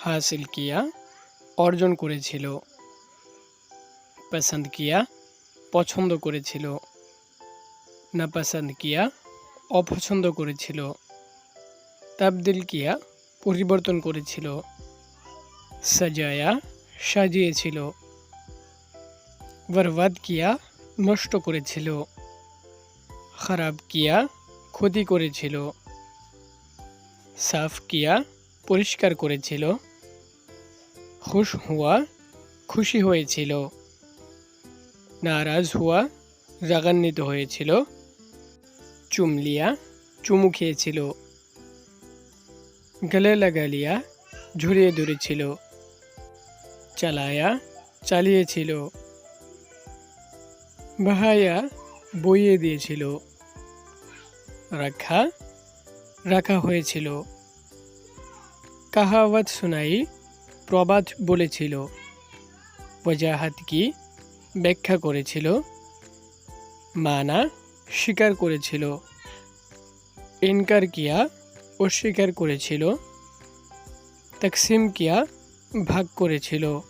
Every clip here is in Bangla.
হাসিল কিয়া, অর্জন করেছিল। পছন্দ কিয়া, পছন্দ করেছিল। নাপসন্দ কিয়া, অপছন্দ করেছিল। তাবদিল কিয়া, পরিবর্তন করেছিল। সাজায়া সাজিয়েছিল। বরবাদ কিয়া, নষ্ট করেছিল। খারাপ কিয়া, ক্ষতি করেছিল। সাফ কিয়া, পরিষ্কার করেছিল। খুশ হুয়া খুশি হয়েছিল। নারাজ হুয়া রাগান্বিত হয়েছিল। চুমলিয়া চুমু খেয়েছিল। গলে লাগালিয়া ঝুরিয়ে ধরেছিল। চালায়া চালিয়েছিল। বাহায়া বইয়ে দিয়েছিল। রাখা রাখা হয়েছিল। কাহাওয়াত শোনাই প্রবাদ বলেছিল। ওজাহাত কি? ব্যাখ্যা করেছিল। মানা, স্বীকার করেছিল। ইনকার কিয়া, অস্বীকার করেছিল। তকসিম কিয়া, ভাগ করেছিল।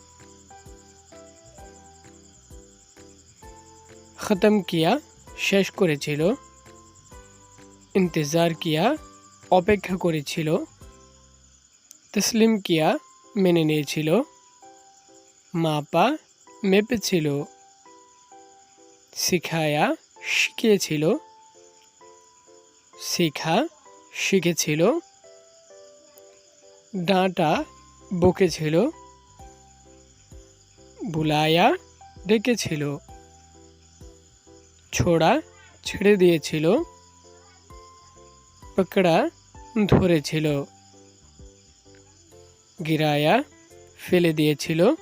খতম কিয়া, শেষ করেছিল। ইন্তজার কিয়া, অপেক্ষা করেছিল। তসলিম কিয়া মেনে নিয়েছিল। মাপা মেপেছিল। শিখায়া শিখিয়েছিল। শিখা শিখেছিল। ডাঁটা বকেছিল। বুলায়া ডেকেছিল। ছোড়া ছেড়ে দিয়েছিল। পকড়া ধরেছিল। গিরায়া ফেলে দিয়েছিল।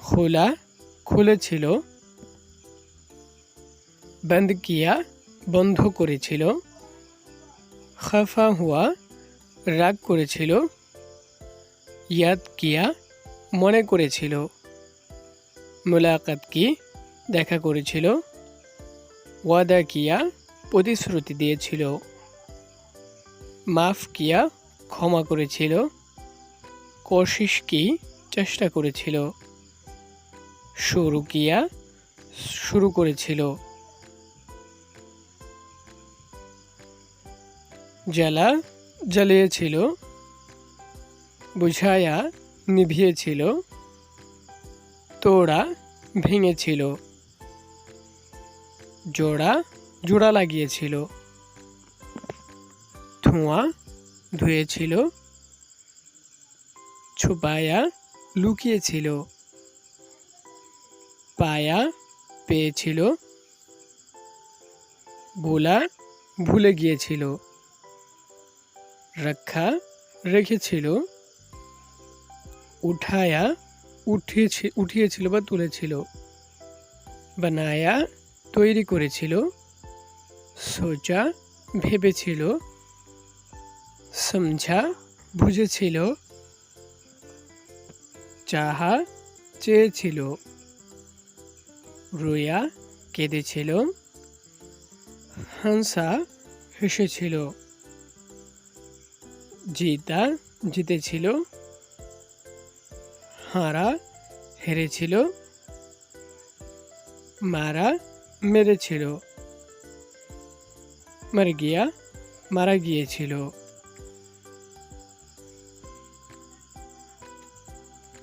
খোলা খুলেছিল। বন্ধ কিয়া বন্ধ করেছিল। খাফা হুয়া রাগ করেছিল। ইয়াদ কিয়া মনে করেছিল। মোলাকাত কি দেখা করেছিল। ওয়াদা কিয়া প্রতিশ্রুতি দিয়েছিল। মাফ কিয়া ক্ষমা করেছিল। কোশিস চেষ্টা করেছিল? শুরু কিয়া শুরু করেছিল। জ্বালা জ্বালিয়েছিল বুঝায়া নিভিয়েছিল, তোড়া ভেঙেছিল, জোড়া জোড়া লাগিয়েছিল, ধোঁয়া ধুয়েছিল ছুপায়া লুকিয়েছিল। পায়া পেয়েছিল। ভোলা ভুলে গিয়েছিল। রক্ষা রেখেছিল। উঠায়া উঠিয়েছে, উঠিয়েছিল বা তুলেছিল। বানায়া তৈরি করেছিল। সোচা ভেবেছিল। সমঝা বুঝেছিল। চাহা চেয়েছিল। রোয়া কেঁদেছিল। হাংসা হেসেছিল। জিতা জিতেছিল। হারা হেরেছিল। মারা মেরেছিল। মর গিয়া মারা গিয়েছিল।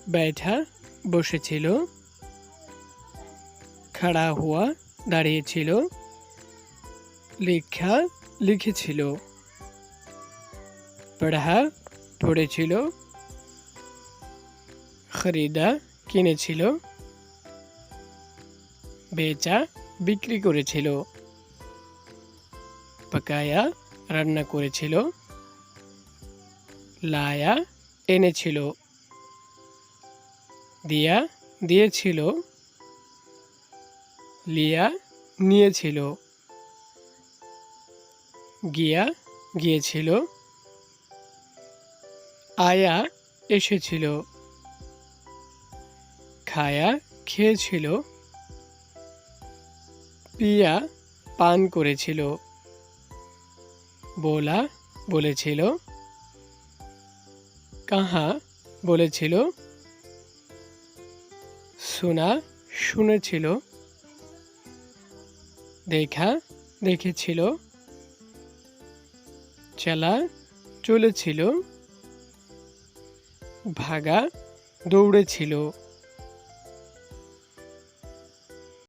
बैठा বসেছিল, খাড়া হুয়া দাঁড়িয়েছিল, লেখা লিখেছিল, পড়া পড়েছিল খরিদা কিনেছিল, বেচা বিক্রি করেছিল, পাকায়া রান্না করেছিল, লায়া এনেছিল। দিয়া দিয়েছিল, লিয়া নিয়েছিল, গিয়া গিয়েছিল, আয়া এসেছিল, খায়া খেয়েছিল, পিয়া পান করেছিল, বোলা বলেছিল, কাহা বলেছিল শোনা শুনেছিল। দেখা দেখেছিল। চলা চলেছিল। ভাগা দৌড়েছিল।